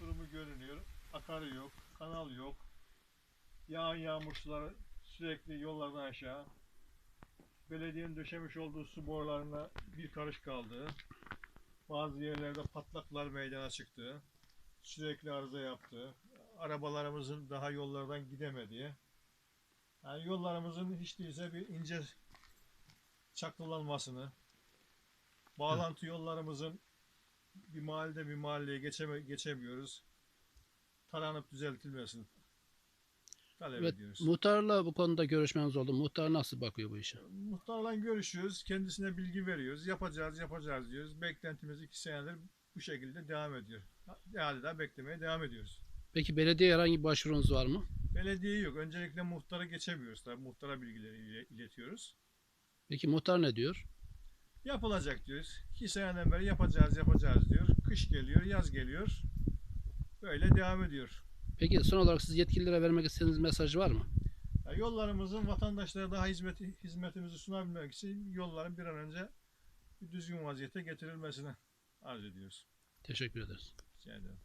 durumu görünüyor. Akarı yok, kanal yok. Yağan yağmur suları sürekli yollardan aşağı. Belediyenin döşemiş olduğu su borularına bir karış kaldı. Bazı yerlerde patlaklar meydana çıktı. Sürekli arıza yaptı. Arabalarımızın daha yollardan gidemediği. Yani yollarımızın hiç değilse bir ince çakıllanmasını, bağlantı yollarımızın bir mahallede bir mahalleye geçeme, geçemiyoruz. Taranıp düzeltilmesini talep Evet, ediyoruz. muhtarla bu konuda görüşmeniz oldu. Muhtar nasıl bakıyor bu işe? Muhtarla görüşüyoruz. Kendisine bilgi veriyoruz. Yapacağız, yapacağız diyoruz. Beklentimiz iki senedir bu şekilde devam ediyor. Yani daha beklemeye devam ediyoruz. Peki belediye herhangi bir başvurunuz var mı? Belediye yok. Öncelikle muhtara geçemiyoruz. Tabii muhtara bilgileri ile- iletiyoruz. Peki muhtar ne diyor? Yapılacak diyoruz. İki seneden beri yapacağız, yapacağız diyor. Kış geliyor, yaz geliyor. Böyle devam ediyor. Peki son olarak siz yetkililere vermek istediğiniz mesaj var mı? Ya yollarımızın vatandaşlara daha hizmeti, hizmetimizi sunabilmek için yolların bir an önce bir düzgün vaziyete getirilmesini arz ediyoruz. Teşekkür ederiz. Rica ederim.